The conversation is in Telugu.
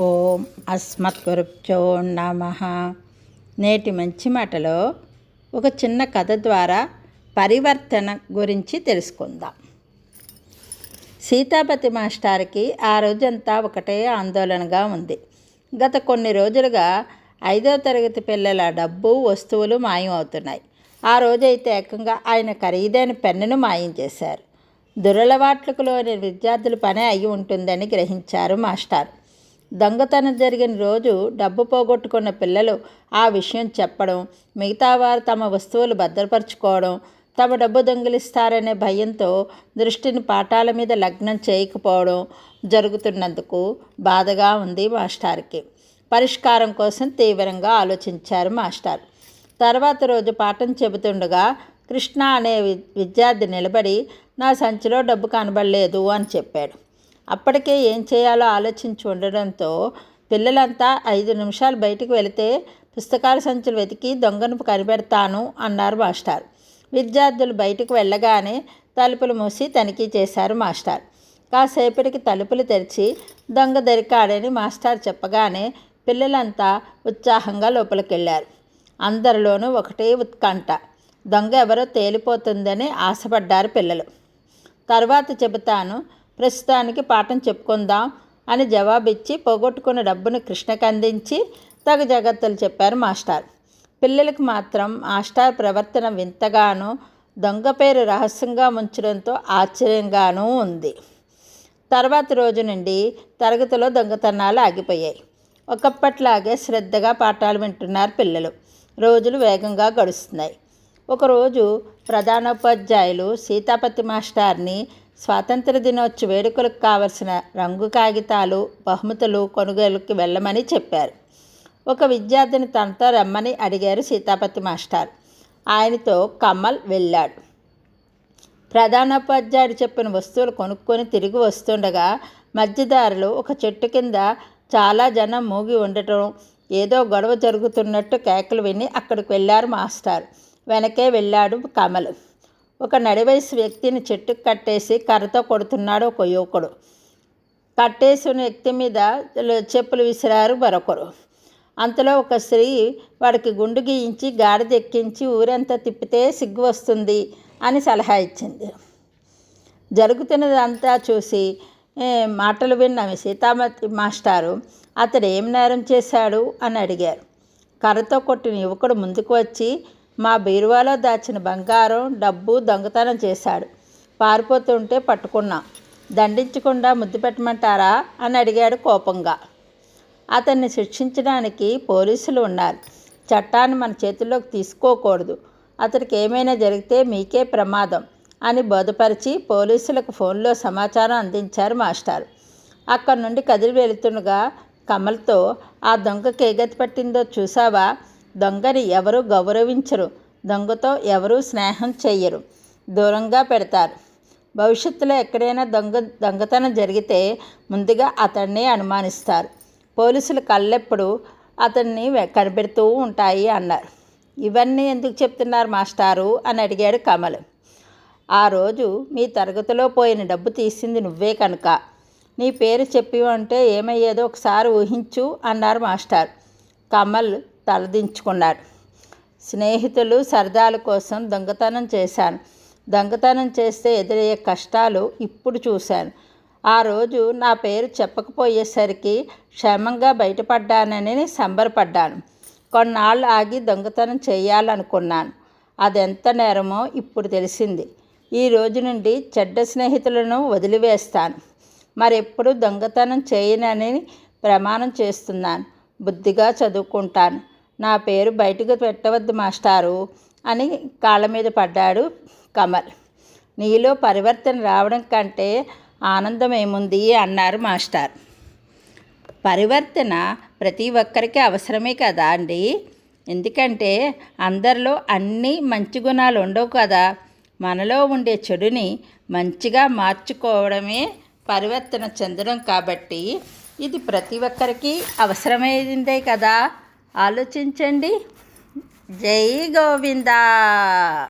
ఓం అస్మత్గురుభ్యో నమ. నేటి మంచి మాటలో ఒక చిన్న కథ ద్వారా పరివర్తన గురించి తెలుసుకుందాం. సీతాపతి మాస్టార్కి ఆ రోజంతా ఒకటే ఆందోళనగా ఉంది. గత కొన్ని రోజులుగా ఐదో తరగతి పిల్లల డబ్బు వస్తువులు మాయం అవుతున్నాయి ఆ రోజైతే ఏకంగా ఆయన ఖరీదైన పెన్నును మాయం చేశారు. దురలవాట్లకులోని విద్యార్థుల పనే అయి ఉంటుందని గ్రహించారు మాస్టారు. దొంగతనం జరిగిన రోజు డబ్బు పోగొట్టుకున్న పిల్లలు ఆ విషయం చెప్పడం మిగతా వారు తమ వస్తువులు భద్రపరచుకోవడం తమ డబ్బు దొంగిలిస్తారనే భయంతో దృష్టిని పాఠాల మీద లగ్నం చేయకపోవడం జరుగుతున్నందుకు బాధగా ఉంది మాస్టార్కి. పరిష్కారం కోసం తీవ్రంగా ఆలోచించారు మాస్టర్. తర్వాత రోజు పాఠం చెబుతుండగా కృష్ణ అనే విద్యార్థి నిలబడి నా సంచిలో డబ్బు కనబడలేదు అని చెప్పాడు. అప్పటికే ఏం చేయాలో ఆలోచించి ఉండడంతో పిల్లలంతా ఐదు నిమిషాలు బయటకు వెళితే పుస్తకాల సంచులు వెతికి దొంగను కనిపెడతాను అన్నారు మాస్టర్. విద్యార్థులు బయటకు వెళ్ళగానే తలుపులు మూసి తనిఖీ చేశారు మాస్టర్. కాసేపటికి తలుపులు తెరిచి దొంగ దొరికాడని మాస్టర్ చెప్పగానే పిల్లలంతా ఉత్సాహంగా లోపలికి వెళ్ళారు అందరిలోనూ ఒకటే ఉత్కంఠ. దొంగ ఎవరో తేలిపోతుందని ఆశపడ్డారు పిల్లలు. తర్వాత చెబుతాను ప్రస్తుతానికి పాఠం చెప్పుకుందాం అని జవాబిచ్చి పోగొట్టుకున్న డబ్బును కృష్ణకు అందించి తగు జాగ్రత్తలు చెప్పారు మాస్టర్. పిల్లలకు మాత్రం మాస్టర్ ప్రవర్తన వింతగానూ దొంగ పేరు రహస్యంగా ఉంచడంతో ఆశ్చర్యంగానూ ఉంది. తర్వాత రోజు నుండి తరగతిలో దొంగతనాలు ఆగిపోయాయి. ఒకప్పట్లాగే శ్రద్ధగా పాఠాలు వింటున్నారు పిల్లలు. రోజులు వేగంగా గడుస్తున్నాయి. ఒకరోజు ప్రధానోపాధ్యాయులు సీతాపతి మాస్టార్ని స్వాతంత్ర దినోత్సవ వేడుకలకు కావలసిన రంగు కాగితాలు బహుమతులు కొనుగోలుకి వెళ్ళమని చెప్పారు. ఒక విద్యార్థిని తనతో రమ్మని అడిగారు సీతాపతి మాస్టర్. ఆయనతో కమల్ వెళ్ళాడు. ప్రధానోపాధ్యాయుడు చెప్పిన వస్తువులు కొనుక్కొని తిరిగి వస్తుండగా మధ్యదారులు ఒక చెట్టు కింద చాలా జనం మూగి ఉండటం ఏదో గొడవ జరుగుతున్నట్టు కేకలు విని అక్కడికి వెళ్ళారు మాస్టర్. వెనకే వెళ్ళాడు కమల్. ఒక నడివయసు వ్యక్తిని చెట్టుకు కట్టేసి కర్రతో కొడుతున్నాడు ఒక యువకుడు. కట్టేసిన వ్యక్తి మీద చెప్పులు విసిరారు మరొకరు. అంతలో ఒక స్త్రీ వాడికి గుండు గీయించి గాడిద ఎక్కించి ఊరంతా తిప్పితే సిగ్గు వస్తుంది అని సలహా ఇచ్చింది. జరుగుతున్నదంతా చూసి మాటలు విన్న సీతామతి మాస్టారు అతడు ఏం నేరం చేశాడు? అని అడిగారు. కర్రతో కొట్టిన యువకుడు ముందుకు వచ్చి మా బీరువాలో దాచిన బంగారం డబ్బు దొంగతనం చేశాడు. పారిపోతుంటే పట్టుకున్నాం. దండించకుండా ముద్దు పెట్టమంటారా? అని అడిగాడు కోపంగా. అతన్ని శిక్షించడానికి పోలీసులు ఉన్నారు. చట్టాన్ని మన చేతుల్లోకి తీసుకోకూడదు. అతనికి ఏమైనా జరిగితే మీకే ప్రమాదం అని బోధపరిచి పోలీసులకు ఫోన్లో సమాచారం అందించారు మాస్టర్. అక్కడి నుండి కదిలి వెళుతుండగా కమల్తో ఆ దొంగకి ఏ గతి పట్టిందో చూసావా దొంగని ఎవరు గౌరవించరు. దొంగతో ఎవరూ స్నేహం చెయ్యరు. దూరంగా పెడతారు. భవిష్యత్తులో ఎక్కడైనా దొంగ దొంగతనం జరిగితే ముందుగా అతన్ని అనుమానిస్తారు. పోలీసులు కళ్ళెప్పుడు అతన్ని కనిపెడుతూ ఉంటాయి అన్నారు. ఇవన్నీ ఎందుకు చెప్తున్నారు మాస్టారు? అని అడిగాడు కమల్. ఆ రోజు మీ తరగతిలో పోయిన డబ్బు తీసింది నువ్వే కనుక. నీ పేరు చెప్పి అంటే ఏమయ్యేదో ఒకసారి ఊహించు అన్నారు మాస్టర్. కమల్ తలదించుకున్నాడు. స్నేహితులు సరదాల కోసం దొంగతనం చేశాను. దొంగతనం చేస్తే ఎదురయ్యే కష్టాలు ఇప్పుడు చూశాను. ఆ రోజు నా పేరు చెప్పకపోయేసరికి క్షేమంగా బయటపడ్డానని సంబరపడ్డాను. కొన్నాళ్ళు ఆగి దొంగతనం చేయాలనుకున్నాను. అదెంత నేరమో ఇప్పుడు తెలిసింది. ఈ రోజు నుండి చెడ్డ స్నేహితులను వదిలివేస్తాను. మరెప్పుడు దొంగతనం చేయనని ప్రమాణం చేస్తున్నాను. బుద్ధిగా చదువుకుంటాను. నా పేరు బయటకు పెట్టవద్దు మాస్టారు అని కాళ్ళ మీద పడ్డాడు కమల్. నీలో పరివర్తన రావడం కంటే ఆనందం ఏముంది అన్నారు మాస్టర్. పరివర్తన ప్రతి ఒక్కరికి అవసరమే కదా అండి? ఎందుకంటే అందరిలో అన్ని మంచి గుణాలు ఉండవు కదా. మనలో ఉండే చెడుని మంచిగా మార్చుకోవడమే పరివర్తన చెందడం కాబట్టి ఇది ప్రతి ఒక్కరికి అవసరమైందే కదా. ఆలోచించండి. జై గోవిందా.